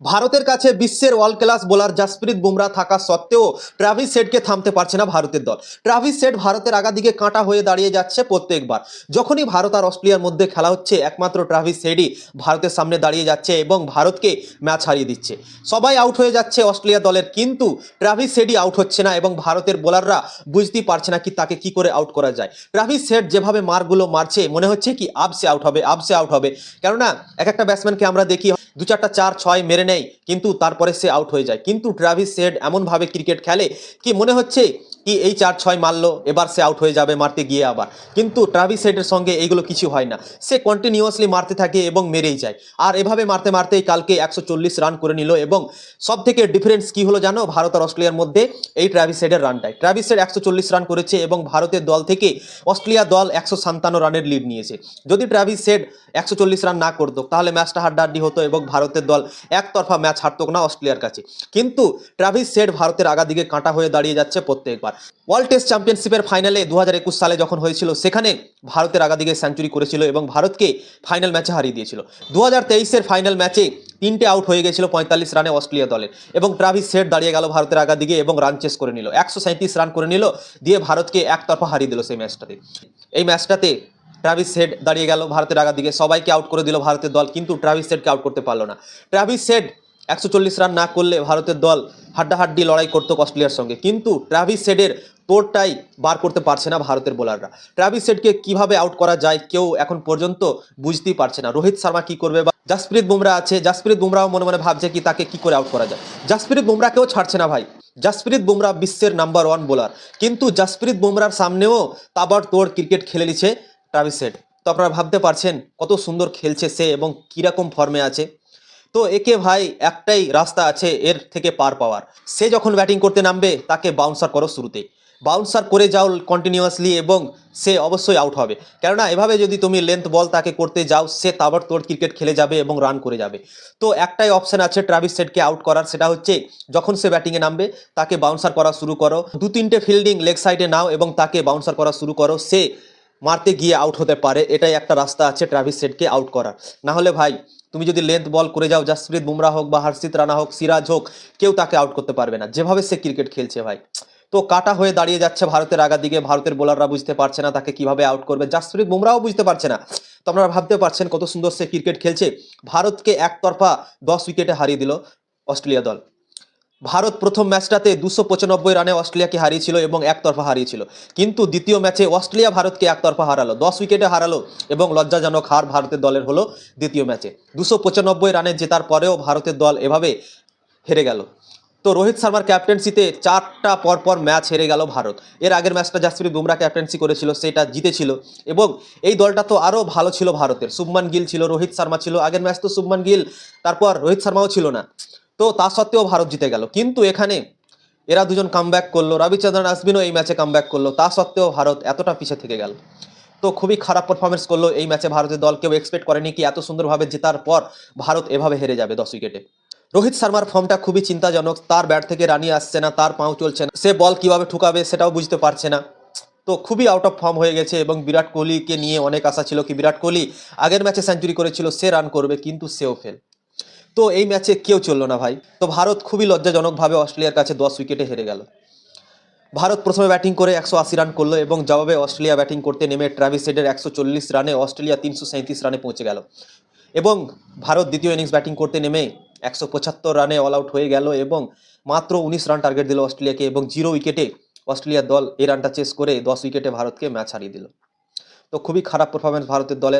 ভারতের কাছে বিশ্বের world class bowler Jasprit Bumrah থাকা সত্ত্বেও ট্রাভিস সেটকে থামতে পারছে না ভারতের দল। ট্রাভিস সেট ভারতের আগা দিকে কাঁটা হয়ে দাঁড়িয়ে যাচ্ছে প্রত্যেকবার। যখনই ভারত আর অস্ট্রেলিয়ার মধ্যে খেলা হচ্ছে, একমাত্র ট্রাভিস সেটই ভারতের সামনে দাঁড়িয়ে যাচ্ছে এবং ভারতকে ম্যাচ হারিয়ে দিচ্ছে। সবাই আউট হয়ে যাচ্ছে অস্ট্রেলিয়া দলের, কিন্তু ট্রাভিস সেটই আউট হচ্ছে না এবং ভারতের বোলাররা বুঝতেই পারছে না কি তাকে কি করে আউট করা যায়। ট্রাভিস সেট যেভাবে মারগুলো মারছে, মনে হচ্ছে কি আপসে আউট হবে আপসে আউট হবে। কেননা, এক একটা ব্যাটসম্যানকে আমরা দেখি, দু চারটা চার ছয় মেরে নেয় কিন্তু তারপরে সে আউট হয়ে যায়। কিন্তু ট্রাভিস সেড এমনভাবে ক্রিকেট খেলে কি মনে হচ্ছে কি এই চার ছয় মারলো, এবার সে আউট হয়ে যাবে, মারতে গিয়ে আবার। কিন্তু ট্রাভিস সেডের সঙ্গে এইগুলো কিছু হয় না। সে কন্টিনিউয়াসলি মারতে থাকে এবং মেরেই যায়। আর এভাবে মারতে মারতেই কালকে একশো চল্লিশ রান করে নিল এবং সব থেকে ডিফারেন্স কি হলো জানো? ভারত আর অস্ট্রেলিয়ার মধ্যে এই ট্রাভিস সেডের রানটাই ট্রাভিস সেড একশো রান করেছে এবং ভারতের দল থেকে অস্ট্রেলিয়া দল একশো সাতান্ন রানের লিড নিয়েছে। যদি ট্রাভিস সেড একশো রান না করতো, তাহলে ম্যাচটা হাড্ডাহাড্ডি হতো এবং ভারতের দল একতরফা ম্যাচ হারতো না অস্ট্রেলিয়ার কাছে। কিন্তু ট্রাভিস সেড ভারতের আগা দিকে কাঁটা হয়ে দাঁড়িয়ে যাচ্ছে প্রত্যেকবার। ওয়ার্ল্ড টেস্ট চ্যাম্পিয়নশিপের ফাইনালে দু হাজার একুশ সালে যখন হয়েছিল, সেখানে ভারতের আগা দিকে সেঞ্চুরি করেছিল এবং ভারতকে ফাইনাল ম্যাচে হারিয়ে দিয়েছিল। দু হাজার ফাইনাল ম্যাচে তিনটে আউট হয়ে গেছিল পঁয়তাল্লিশ রানে অস্ট্রেলিয়া দলের এবং ট্রাভিস সেট দাঁড়িয়ে গেল ভারতের আগা দিকে এবং রান চেস করে নিল। একশো রান করে নিল, দিয়ে ভারতকে একতরফা হারিয়ে দিল সেই ম্যাচটাতে। এই ম্যাচটাতে ট্রাভিস সেড দাঁড়িয়ে গেল ভারতের আগা দিকে সবাইকে আউট করে দিল ভারতের দল, কিন্তু ট্রাভিস সেডকে আউট করতে পারল না। ট্রাভিস সেড একশো চল্লিশ রান না করলে ভারতের দল হাড্ডাহাড্ডি লড়াই করতো অস্ট্রেলিয়ার সঙ্গে। কিন্তু ট্রাভিস সেডের তোরটাই বার করতে পারছে না ভারতের বোলাররা। ট্রাভিস সেডকে কীভাবে আউট করা যায় কেউ এখন পর্যন্ত বুঝতেই পারছে না। রোহিত শর্মা কি করবে বা জাসপ্রীত বুমরা আছে, জাসপ্রীত বুমরাও মনে মনে ভাবছে কি তাকে কি করে আউট করা যায়। জাসপ্রীত বুমরাকেও ছাড়ছে না ভাই। জাসপ্রীত বুমরা বিশ্বের নাম্বার ওয়ান বোলার কিন্তু জাসপ্রীত বুমরার সামনেও তাবার তোর ক্রিকেট খেলে নিচ্ছে ট্রাভিস সেড তো আপনারা ভাবতে পারছেন কত সুন্দর খেলছে সে এবং কীরকম ফর্মে আছে। তো একে ভাই একটাই রাস্তা আছে এর থেকে পার পাওয়ার। সে যখন ব্যাটিং করতে নামবে, তাকে বাউন্সার করো শুরুতে। বাউন্সার করে যাও কন্টিনিউয়াসলি এবং সে অবশ্যই আউট হবে। কেননা, এভাবে যদি তুমি লেন্থ বল তাকে করতে যাও, সে তাবড় তোর ক্রিকেট খেলে যাবে এবং রান করে যাবে। তো একটাই অপশন আছে ট্রাভিস সেটকে আউট করার, সেটা হচ্ছে যখন সে ব্যাটিংয়ে নামবে, তাকে বাউন্সার করা শুরু করো। দু তিনটে ফিল্ডিং লেগ সাইডে নাও এবং তাকে বাউন্সার করা শুরু করো। সে মারতে গিয়ে আউট হতে পারে। এটাই একটা রাস্তা আছে ট্রাভিস সেটকে আউট করার। না হলে ভাই তুমি যদি লেন্থ বল করে যাও জাসপ্রীত বুমরা হোক বা হর্ষিত রানা হোক সিরাজ হোক, কেউ তাকে আউট করতে পারবে না। যেভাবে সে ক্রিকেট খেলছে ভাই। তো কাটা হয়ে দাঁড়িয়ে যাচ্ছে ভারতের আগা দিকে ভারতের বোলাররা বুঝতে পারছে না তাকে কীভাবে আউট করবে। জাসপ্রীত বুমরাও বুঝতে পারছে না। তো আপনারা ভাবতে পারছেন কত সুন্দর সে ক্রিকেট খেলছে। ভারতকে একতরফা দশ উইকেটে হারিয়ে দিল অস্ট্রেলিয়া দল। ভারত প্রথম ম্যাচটাতে দুশো পঁচানব্বই রানে অস্ট্রেলিয়াকে হারিয়েছিল এবং একতরফা হারিয়েছিল। কিন্তু দ্বিতীয় ম্যাচে অস্ট্রেলিয়া ভারতকে একতরফা হারালো। দশ উইকেটে হারালো এবং লজ্জাজনক হার ভারতের দলের হলো দ্বিতীয় ম্যাচে। দুশো পঁচানব্বই রানে জেতার পরেও ভারতের দল এভাবে হেরে গেল। তো রোহিত শর্মার ক্যাপ্টেন্সিতে চারটা পরপর ম্যাচ হেরে গেল ভারত। এর আগের ম্যাচটা জাসপ্রীত বুমরা ক্যাপ্টেন্সি করেছিল, সেটা জিতেছিল এবং এই দলটা তো আরও ভালো ছিল ভারতের। শুভমান গিল ছিল, রোহিত শর্মা ছিল। আগের ম্যাচ তো শুভমান গিল, তারপর রোহিত শর্মাও ছিল না। তো তা সত্ত্বেও ভারত জিতে গেল। কিন্তু এখানে এরা দুজন কামব্যাক করল রবিচন্দ্রন আসবিনও এই ম্যাচে কামব্যাক করল, তা সত্ত্বেও ভারত এতটা পিছিয়ে থেকে গেল। তো খুবই খারাপ পারফরমেন্স করল এই ম্যাচে ভারতের দল। কেউ এক্সপেক্ট করেনি কি এত সুন্দরভাবে জেতার পর ভারত এভাবে হেরে যাবে দশ উইকেটে রোহিত শর্মার ফর্মটা খুবই চিন্তাজনক, তার ব্যাট থেকে রানি আসছে না, তার পাও চলছে না। সে বল কীভাবে ঠুকাবে সেটাও বুঝতে পারছে না। তো খুবই আউট অফ ফর্ম হয়ে গেছে এবং বিরাট কোহলিকে নিয়ে অনেক আশা ছিল কি বিরাট কোহলি আগের ম্যাচে সেঞ্চুরি করেছিল, সে রান করবে, কিন্তু সেও ফেল তো এই ম্যাচে কেউ চলল না ভাই। তো ভারত খুবই লজ্জাজনকভাবে অস্ট্রেলিয়ার কাছে দশ উইকেটে হেরে গেল। ভারত প্রথমে ব্যাটিং করে একশো আশি রান করল এবং জবাবে অস্ট্রেলিয়া ব্যাটিং করতে নেমে ট্রাভিস হেডের একশো চল্লিশ রানে অস্ট্রেলিয়া তিনশো সাঁত্রিশ রানে পৌঁছে গেল। এবং ভারত দ্বিতীয় ইনিংস ব্যাটিং করতে নেমে একশো পঁচাত্তর রানে অল আউট হয়ে গেল এবং মাত্র উনিশ রান টার্গেট দিল অস্ট্রেলিয়াকে এবং জিরো উইকেটে অস্ট্রেলিয়ার দল এই রানটা চেস করে দশ উইকেটে ভারতকে ম্যাচ হারিয়ে দিল। তো খুবই খারাপ পারফরমেন্স ভারতের দলের